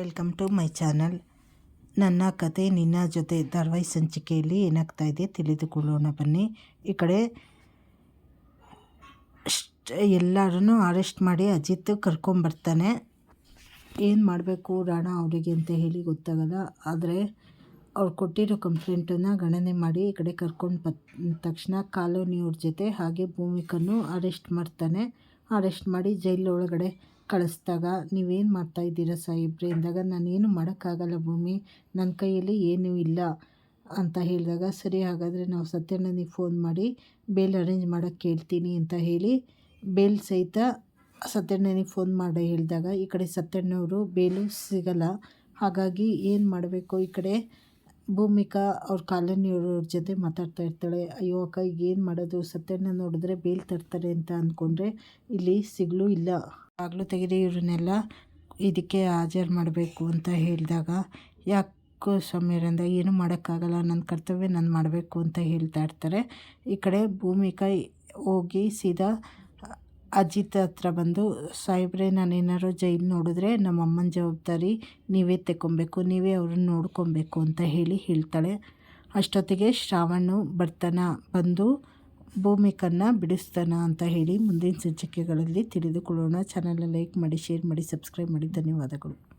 Welcome to my channel ನನ್ನ ಕತೆ ನಿನ್ನ ಜೊತೆ ಧಾರವಾಹಿ ಸಂಚಿಕೆಯಲ್ಲಿ ಏನಾಗ್ತಾ ಇದೆ ತಿಳಿದುಕೊಳ್ಳೋಣ ಬನ್ನಿ. ಈ ಕಡೆ ಎಲ್ಲರೂ ಅರೆಸ್ಟ್ ಮಾಡಿ ಅಜಿತ್ ಕರ್ಕೊಂಬರ್ತಾನೆ ಏನು ಮಾಡಬೇಕು ರಾಣ ಅವರಿಗೆ ಅಂತ ಹೇಳಿ ಗೊತ್ತಾಗಲ್ಲ. ಆದರೆ ಅವ್ರು ಕೊಟ್ಟಿರೋ ಕಂಪ್ಲೇಂಟನ್ನು ಗಣನೆ ಮಾಡಿ ಈ ಕಡೆ ಕರ್ಕೊಂಡು ಬಂದ ತಕ್ಷಣ ಕಾಲೋನಿಯವ್ರ ಜೊತೆ ಹಾಗೆ ಭೂಮಿಕನ್ನು ಅರೆಸ್ಟ್ ಮಾಡ್ತಾನೆ. ಅರೆಸ್ಟ್ ಮಾಡಿ ಜೈಲೊಳಗಡೆ ಕಳಿಸ್ದಾಗ ನೀವೇನು ಮಾಡ್ತಾ ಇದ್ದೀರಾ ಸಾಹೇಬ್ರೆ? ಅಂದಾಗ ನಾನೇನು ಮಾಡೋಕ್ಕಾಗಲ್ಲ ಭೂಮಿ ನನ್ನ ಕೈಯಲ್ಲಿ ಏನೂ ಇಲ್ಲ ಅಂತ ಹೇಳಿದಾಗ, ಸರಿ, ಹಾಗಾದರೆ ನಾವು ಸತ್ಯಣ್ಣನಿಗೆ ಫೋನ್ ಮಾಡಿ ಬೇಲ್ ಅರೇಂಜ್ ಮಾಡೋಕ್ಕೆ ಕೇಳ್ತೀನಿ ಅಂತ ಹೇಳಿ ಬೇಲ್ ಸಹಿತ ಸತ್ಯಣ್ಣನಿಗೆ ಫೋನ್ ಮಾಡಿ ಹೇಳಿದಾಗ, ಈ ಕಡೆ ಸತ್ಯಣ್ಣವರು ಬೇಲು ಸಿಗಲ್ಲ. ಹಾಗಾಗಿ ಏನು ಮಾಡಬೇಕು? ಈ ಕಡೆ ಭೂಮಿಕಾ ಅವ್ರ ಕಾಲೋನಿಯವ್ರ ಜೊತೆ ಮಾತಾಡ್ತಾ ಇರ್ತಾಳೆ. ಅಯ್ಯೋ ಅಕ್ಕ ಈಗ ಏನು ಮಾಡೋದು? ಸತ್ಯಣ್ಣ ನೋಡಿದ್ರೆ ಬೇಲ್ ತರ್ತಾರೆ ಅಂತ ಅಂದ್ಕೊಂಡ್ರೆ ಇಲ್ಲಿ ಸಿಗಲೂ ಇಲ್ಲ. ಬಾಗಿಲು ತೆಗೆದು ಇವ್ರನ್ನೆಲ್ಲ ಇದಕ್ಕೆ ಹಾಜರು ಮಾಡಬೇಕು ಅಂತ ಹೇಳಿದಾಗ, ಯಾಕೋ ಸಮೀರಂದ ಏನೂ ಮಾಡೋಕ್ಕಾಗಲ್ಲ, ನನ್ನ ಕರ್ತವ್ಯ ನಾನು ಮಾಡಬೇಕು ಅಂತ ಹೇಳ್ತಾ ಇರ್ತಾರೆ. ಈ ಕಡೆ ಭೂಮಿಕಾ ಹೋಗಿ ಸೀದಾ ಅಜಿತ್ ಹತ್ರ ಬಂದು, ಸಾಹೇಬ್ರೆ ನಾನೇನಾದ್ರು ಜೈಲು ನೋಡಿದ್ರೆ ನಮ್ಮ ಅಮ್ಮನ ಜವಾಬ್ದಾರಿ ನೀವೇ ತೆಕ್ಕೊಬೇಕು, ನೀವೇ ಅವ್ರನ್ನ ನೋಡ್ಕೊಬೇಕು, ಅಂತ ಹೇಳಿ ಹೇಳ್ತಾಳೆ. ಅಷ್ಟೊತ್ತಿಗೆ ಶ್ರಾವಣು ಬರ್ತಾನ ಬಂದು ಭೂಮಿಕನ್ನು ಬಿಡಿಸ್ತಾನ ಅಂತ ಹೇಳಿ ಮುಂದಿನ ಸಂಚಿಕೆಗಳಲ್ಲಿ ತಿಳಿದುಕೊಳ್ಳೋಣ. ಚಾನಲ್ನ ಲೈಕ್ ಮಾಡಿ ಶೇರ್ ಮಾಡಿ ಸಬ್ಸ್ಕ್ರೈಬ್ ಮಾಡಿ. ಧನ್ಯವಾದಗಳು.